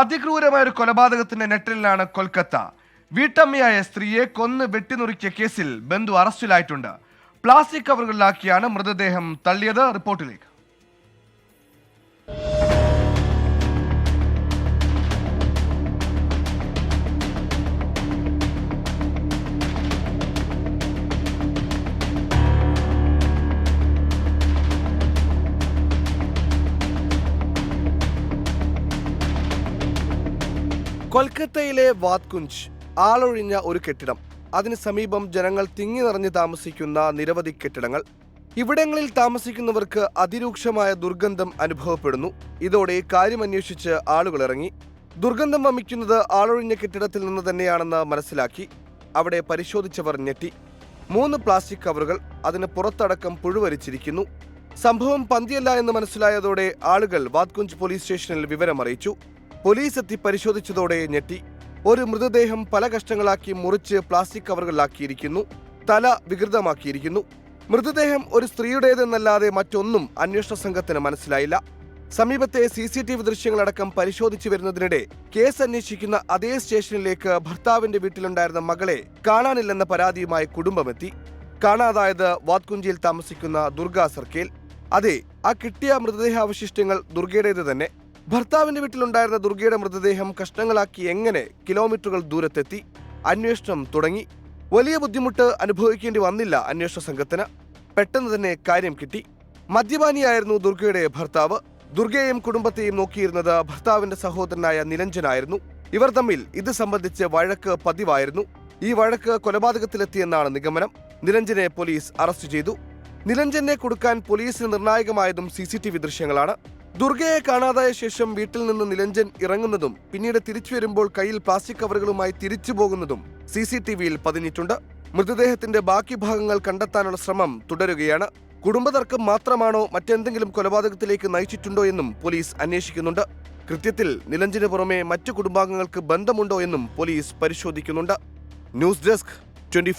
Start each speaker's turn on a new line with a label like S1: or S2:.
S1: അതിക്രൂരമായ ഒരു കൊലപാതകത്തിന്റെ നെട്ടലിലാണ് കൊൽക്കത്ത. വീട്ടമ്മയായ സ്ത്രീയെ കൊന്ന് വെട്ടിനുറുക്കിയ കേസിൽ ബന്ധു അറസ്റ്റിലായിട്ടുണ്ട്. പ്ലാസ്റ്റിക് കവറുകളിലാക്കിയാണ് മൃതദേഹം തള്ളിയത് റിപ്പോർട്ടിലേക്ക്.
S2: കൊൽക്കത്തയിലെ വാത്കുഞ്ച് ആളൊഴിഞ്ഞ ഒരു കെട്ടിടം. അതിന് സമീപം ജനങ്ങൾ തിങ്ങി നിറഞ്ഞ് താമസിക്കുന്ന നിരവധി കെട്ടിടങ്ങൾ. ഇവിടങ്ങളിൽ താമസിക്കുന്നവർക്ക് അതിരൂക്ഷമായ ദുർഗന്ധം അനുഭവപ്പെടുന്നു. ഇതോടെ കാര്യമന്വേഷിച്ച് ആളുകൾ ഇറങ്ങി. ദുർഗന്ധം വമിക്കുന്നത് ആളൊഴിഞ്ഞ കെട്ടിടത്തിൽ നിന്ന് തന്നെയാണെന്ന് മനസ്സിലാക്കി. അവിടെ പരിശോധിച്ചവർ ഞെട്ടി. മൂന്ന് പ്ലാസ്റ്റിക് കവറുകൾ അതിന് പുറത്തടക്കം പുഴുവരിച്ചിരിക്കുന്നു. സംഭവം പന്തിയല്ല എന്ന് മനസ്സിലായതോടെ ആളുകൾ വാത്കുഞ്ച് പോലീസ് സ്റ്റേഷനിൽ വിവരമറിയിച്ചു. പോലീസ് എത്തി പരിശോധിച്ചതോടെ ഞെട്ടി. ഒരു മൃതദേഹം പല കഷ്ണങ്ങളാക്കി മുറിച്ച് പ്ലാസ്റ്റിക് കവറുകളിലാക്കിയിരിക്കുന്നു. തല വികൃതമാക്കിയിരിക്കുന്നു. മൃതദേഹം ഒരു സ്ത്രീയുടേതെന്നല്ലാതെ മറ്റൊന്നും അന്വേഷണ സംഘത്തിന് മനസ്സിലായില്ല. സമീപത്തെ സി സി ടി വി ദൃശ്യങ്ങളടക്കം പരിശോധിച്ചു വരുന്നതിനിടെ കേസ് അന്വേഷിക്കുന്ന അതേ സ്റ്റേഷനിലേക്ക് ഭർത്താവിന്റെ വീട്ടിലുണ്ടായിരുന്ന മകളെ കാണാനില്ലെന്ന പരാതിയുമായി കുടുംബമെത്തി. കാണാതായത് വാത്കുഞ്ചിയിൽ താമസിക്കുന്ന ദുർഗ സർക്കേൽ അതെ ആ കിട്ടിയ മൃതദേഹാവശിഷ്ടങ്ങൾ ദുർഗയുടേത് തന്നെ. ഭർത്താവിന്റെ വീട്ടിലുണ്ടായിരുന്ന ദുർഗയുടെ മൃതദേഹം കഷ്ണങ്ങളാക്കി എങ്ങനെ കിലോമീറ്ററുകൾ ദൂരത്തെത്തി? അന്വേഷണം തുടങ്ങി. വലിയ ബുദ്ധിമുട്ട് അനുഭവിക്കേണ്ടി വന്നില്ല അന്വേഷണ സംഘത്തിന്. പെട്ടെന്ന് തന്നെ കാര്യം കിട്ടി. മദ്യപാനിയായിരുന്നു ദുർഗയുടെ ഭർത്താവ്. ദുർഗയെയും കുടുംബത്തെയും നോക്കിയിരുന്നത് ഭർത്താവിന്റെ സഹോദരനായ നിരഞ്ജനായിരുന്നു. ഇവർ തമ്മിൽ ഇത് സംബന്ധിച്ച് വഴക്ക് പതിവായിരുന്നു. ഈ വഴക്ക് കൊലപാതകത്തിലെത്തിയെന്നാണ് നിഗമനം. നിരഞ്ജനെ പോലീസ് അറസ്റ്റ് ചെയ്തു. നിരഞ്ജനെ കൊടുക്കാൻ പോലീസിന് നിർണായകമായതും സി ദൃശ്യങ്ങളാണ്. ദുർഗയെ കാണാതായ ശേഷം വീട്ടിൽ നിന്ന് നിലഞ്ചൻ ഇറങ്ങുന്നതും പിന്നീട് തിരിച്ചു വരുമ്പോൾ കയ്യിൽ പ്ലാസ്റ്റിക് കവറുകളുമായി തിരിച്ചു പോകുന്നതും സി സി ടി വിയിൽ പതിഞ്ഞിട്ടുണ്ട്. മൃതദേഹത്തിന്റെ ബാക്കി ഭാഗങ്ങൾ കണ്ടെത്താനുള്ള ശ്രമം തുടരുകയാണ്. കുടുംബതർക്കം മാത്രമാണോ മറ്റെന്തെങ്കിലും കൊലപാതകത്തിലേക്ക് നയിച്ചിട്ടുണ്ടോ എന്നും പോലീസ് അന്വേഷിക്കുന്നുണ്ട്. കൃത്യത്തിൽ നിലഞ്ചിന് പുറമെ മറ്റു കുടുംബാംഗങ്ങൾക്ക് ബന്ധമുണ്ടോ എന്നും പോലീസ് പരിശോധിക്കുന്നുണ്ട്. News desk twenty